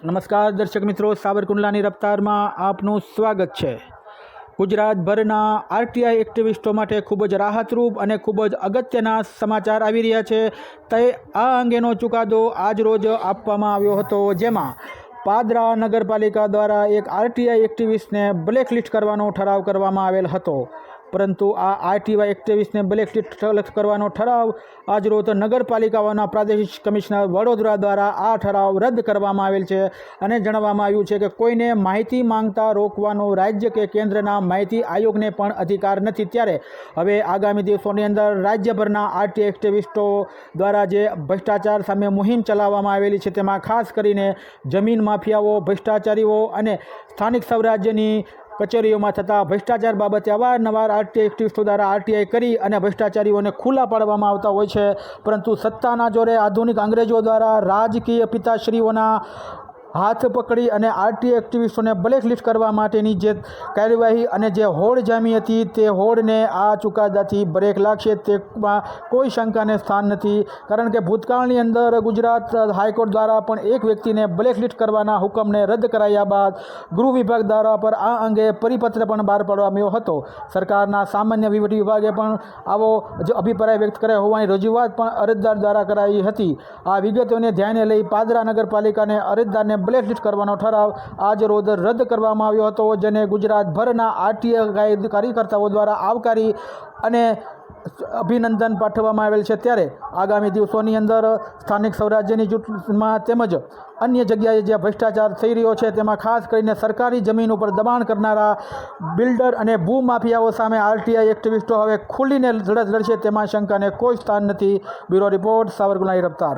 નમસ્કાર દર્શક મિત્રો સાબરકુંડલાની રફતારમાં આપનું સ્વાગત છે. ગુજરાતભરના આરટીઆઈ એક્ટિવિસ્ટો માટે ખૂબ જ રાહતરૂપ અને ખૂબ જ અગત્યના સમાચાર આવી રહ્યા છે. તે આ અંગેનો ચુકાદો આજરોજ આપવામાં આવ્યો હતો, જેમાં પાદરા નગરપાલિકા દ્વારા એક આરટીઆઈ એક્ટિવિસ્ટને બ્લેકલિસ્ટ કરવાનો ઠરાવ કરવામાં આવેલ હતો. પરંતુ આ આરટીવાય એક્ટિવિસ્ટને બ્લેકલિસ્ટ કરવાનો ઠરાવ. આજરોજ નગરપાલિકાઓના પ્રાદેશિક કમિશનર વડોદરા દ્વારા આ ઠરાવ રદ કરવામાં આવેલ છે અને જણાવવામાં આવ્યું છે કે કોઈને માહિતી માંગતા રોકવાનો રાજ્ય કે કેન્દ્રના માહિતી આયોગને પણ અધિકાર નથી ત્યારે. હવે આગામી દિવસોની અંદર રાજ્યભરના આરટી એક્ટિવિસ્ટો દ્વારા જે ભ્રષ્ટાચાર સામે મુહિમ ચલાવવામાં આવેલી છે તેમાં ખાસ કરીને જમીન માફિયાઓ, ભ્રષ્ટાચારીઓ અને સ્થાનિક સ્વરાજ્યની કચેરીઓમાં થતા ભ્રષ્ટાચાર બાબતે અવારનવાર આરટીઆઈ એક્ટિવિસ્ટો દ્વારા આરટીઆઈ કરી અને ભ્રષ્ટાચારીઓને ખુલ્લા પાડવામાં આવતા હોય છે. પરંતુ સત્તાના જોરે આધુનિક અંગ્રેજો દ્વારા રાજકીય પિતાશ્રીઓના હાથ પકડી અને આરટીઆઈ એક્ટિવિસ્ટોને બ્લેકલિસ્ટ કરવા માટેની જે કાર્યવાહી અને જે હોડ જામી હતી તે હોડને આ ચુકાદાથી બ્રેક લાગશે તેમાં કોઈ શંકાને સ્થાન નથી. કારણ કે ભૂતકાળની અંદર ગુજરાત હાઈકોર્ટ દ્વારા પણ એક વ્યક્તિને બ્લેકલિસ્ટ કરવાના હુકમને રદ કરાયા બાદ ગૃહ વિભાગ દ્વારા પર આ અંગે પરિપત્ર પણ બહાર પાડવામાં આવ્યો હતો. સરકારના સામાન્ય વહીવટી વિભાગે પણ આવો જે અભિપ્રાય વ્યક્ત કર્યા હોવાની રજૂઆત પણ અરજદાર દ્વારા કરાઈ હતી. આ વિગતોને ધ્યાને લઈ પાદરા નગરપાલિકાને અરજદારને બ્લેકલિસ્ટ કરવાનો ઠરાવ. આજ રોજ રદ કરવામાં આવ્યો હતો, જેને ગુજરાતભરના આરટીઆઈ કાર્યકર્તાઓ દ્વારા આવકારી અને અભિનંદન પાઠવવામાં આવેલ છે. ત્યારે આગામી દિવસોની અંદર સ્થાનિક સ્વરાજ્યની ચૂંટણીમાં તેમજ અન્ય જગ્યાએ જ્યાં ભ્રષ્ટાચાર થઈ રહ્યો છે, તેમાં ખાસ કરીને સરકારી જમીન ઉપર દબાણ કરનારા બિલ્ડર અને ભૂમાફિયાઓ સામે આરટીઆઈ એક્ટિવિસ્ટો હવે ખુલીને લડત લડશે તેમાં શંકાને કોઈ સ્થાન નથી. Bureau report સાવરકુંડલાની રફતાર